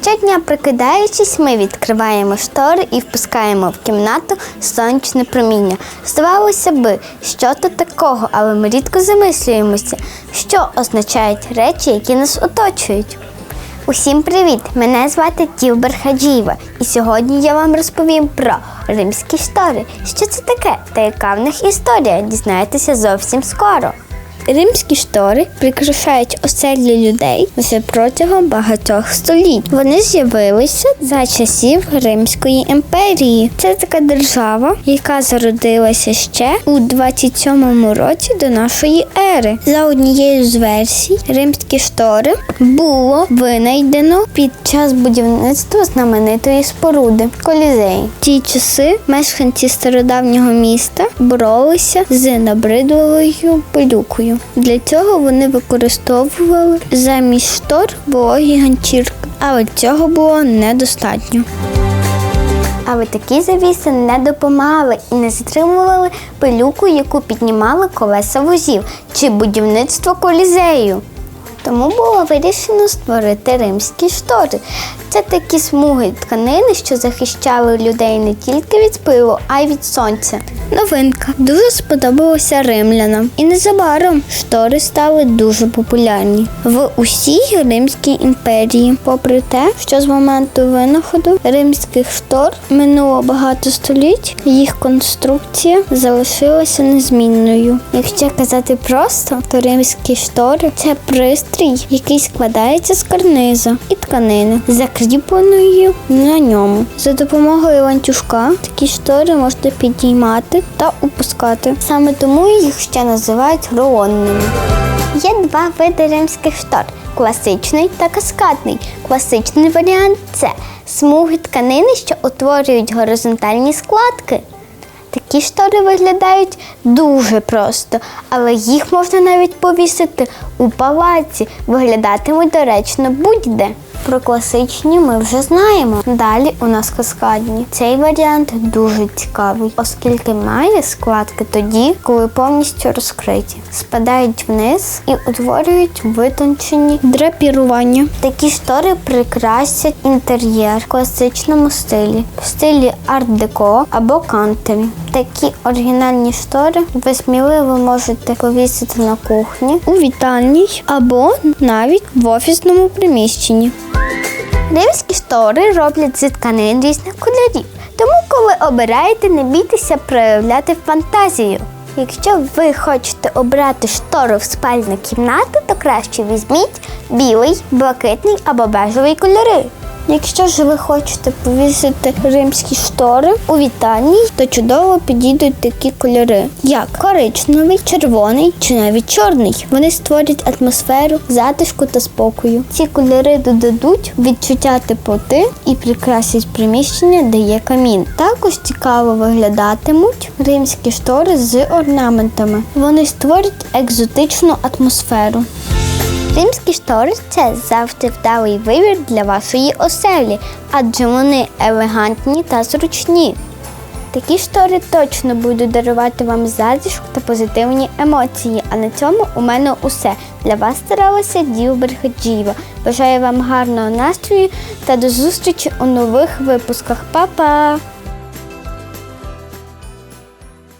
Щодня прокидаючись, ми відкриваємо штори і впускаємо в кімнату сонячне проміння. Здавалося би, що тут такого, але ми рідко замислюємося, що означають речі, які нас оточують. Усім привіт! Мене звати Тілбер Хаджієва, і сьогодні я вам розповім про римські штори. Що це таке та яка в них історія? Дізнаєтеся зовсім скоро. Римські штори прикрашають оселі людей вже протягом багатьох століть. Вони з'явилися за часів Римської імперії. Це така держава, яка зародилася ще у 27 році до нашої ери. За однією з версій, римські штори було винайдено під час будівництва знаменитої споруди Колізеї. В ті часи мешканці стародавнього міста боролися з набридливою пилюкою. Для цього вони використовували замість штор вологі ганчірки, але цього було недостатньо. Але такі завіси не допомагали і не затримували пилюку, яку піднімали колеса возів чи будівництво колізею. Тому було вирішено створити римські штори. Це такі смуги тканини, що захищали людей не тільки від пилу, а й від сонця. Новинка дуже сподобалася римлянам, і незабаром штори стали дуже популярні в усій Римській імперії. Попри те, що з моменту винаходу римських штор минуло багато століть, їх конструкція залишилася незмінною. Якщо казати просто, то римські штори це пристрій, який складається з карниза і тканини, закріпленої на ньому. За допомогою ланцюжка такі штори можна підіймати та опускати. Саме тому їх ще називають рулонними. Є два види римських штор класичний та каскадний. Класичний варіант це смуги тканини, що утворюють горизонтальні складки. Такі штори виглядають дуже просто, але їх можна навіть повісити у палаці, виглядатимуть доречно будь-де. Про класичні ми вже знаємо. Далі у нас каскадні. Цей варіант дуже цікавий, оскільки має складки тоді, коли повністю розкриті. Спадають вниз і утворюють витончені драпірування. Такі штори прикрасять інтер'єр в класичному стилі, в стилі арт-деко або кантері. Такі оригінальні штори ви сміливо можете повісити на кухні, у вітальній або навіть в офісному приміщенні. Римські штори роблять зі тканин різних кольорів. Тому, коли обираєте, не бійтеся проявляти фантазію. Якщо ви хочете обрати штору в спальну кімнату, то краще візьміть білий, блакитний або бежевий кольори. Якщо ж ви хочете повісити римські штори у вітальні, то чудово підійдуть такі кольори, як коричневий, червоний чи навіть чорний. Вони створять атмосферу затишку та спокою. Ці кольори додадуть відчуття теплоти і прикрасять приміщення, де є камін. Також цікаво виглядатимуть римські штори з орнаментами. Вони створять екзотичну атмосферу. Римські штори це завжди вдалий вибір для вашої оселі, адже вони елегантні та зручні. Такі штори точно будуть дарувати вам затишок та позитивні емоції. А на цьому у мене усе. Для вас старалася Ділбер Хаджієва. Бажаю вам гарного настрою та до зустрічі у нових випусках. Па-па!